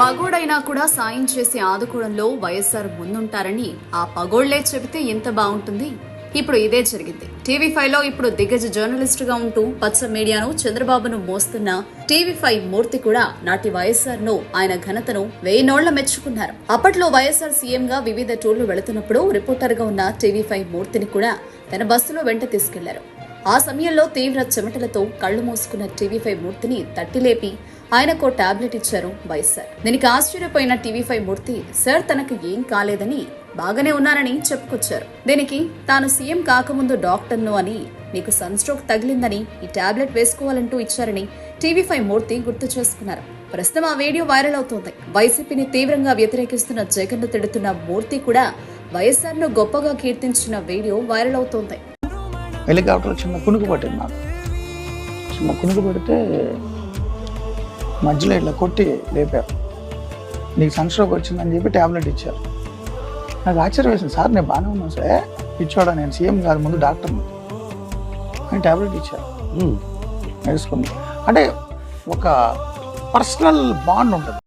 పగోడైనా కూడా సాయం చేసి ఆదుకోవడంలో వైఎస్ఆర్ ముందుంటారని ఆ పగోళ్ళే చెబితే ఎంత బాగుంటుంది? ఇప్పుడు ఇదే జరిగింది. టీవీ ఫైవ్లో ఇప్పుడు దిగ్గజ జర్నలిస్ట్గా ఉంటూ పచ్చ మీడియాను చంద్రబాబును మోస్తున్న టీవీ ఫైవ్ మూర్తి కూడా నాటి వైఎస్ఆర్ను ఆయన ఘనతను వెయ్యి నోళ్ళ మెచ్చుకున్నారు. అప్పట్లో వైఎస్ఆర్ సీఎం గా వివిధ టూర్లు వెళుతున్నప్పుడు రిపోర్టర్గా ఉన్న టీవీ ఫైవ్ మూర్తిని కూడా తన బస్సులో వెంట తీసుకెళ్ళారు. ఆ సమయంలో తీవ్ర చెమటలతో కళ్ళు మూసుకున్న టీవీ ఫైవ్ మూర్తిని తట్టిలేపి ఆయనకు టాబ్లెట్ ఇచ్చారు వైఎస్ఆర్. దీనికి ఆశ్చర్యపోయిన టీవీ ఫైవ్ మూర్తి సార్ తనకు ఏం కాలేదని బాగానే ఉన్నారని చెప్పుకొచ్చారు. దీనికి తాను సీఎం కాకముందు డాక్టర్ను అని నీకు సన్ స్ట్రోక్ తగిలిందని ఈ టాబ్లెట్ వేసుకోవాలంటూ ఇచ్చారని టీవీ ఫైవ్ మూర్తి గుర్తు చేసుకున్నారు. ప్రస్తుతం ఆ వీడియో వైరల్ అవుతోంది. వైసీపీని తీవ్రంగా వ్యతిరేకిస్తున్న జగన్ను తిడుతున్న మూర్తి కూడా వైఎస్ఆర్ను గొప్పగా కీర్తించిన వీడియో వైరల్ అవుతోంది. హెలికాప్టర్ చిన్న కునుకు పట్టింది నాకు. చిన్న కునుకు పడితే మధ్యలో ఇట్లా కొట్టి లేపారు. నీకు సన్స్ట్రోక్ వచ్చిందని చెప్పి ట్యాబ్లెట్ ఇచ్చారు. నాకు ఆశ్చర్యం వేసింది. సార్ నేను బాగానే ఉన్నాను సార్. ఇచ్చాడా నేను సీఎం కాదు ముందు డాక్టర్ అని ట్యాబ్లెట్ ఇచ్చారు. వేసుకుంది అంటే ఒక పర్సనల్ బాండ్ ఉంటుంది.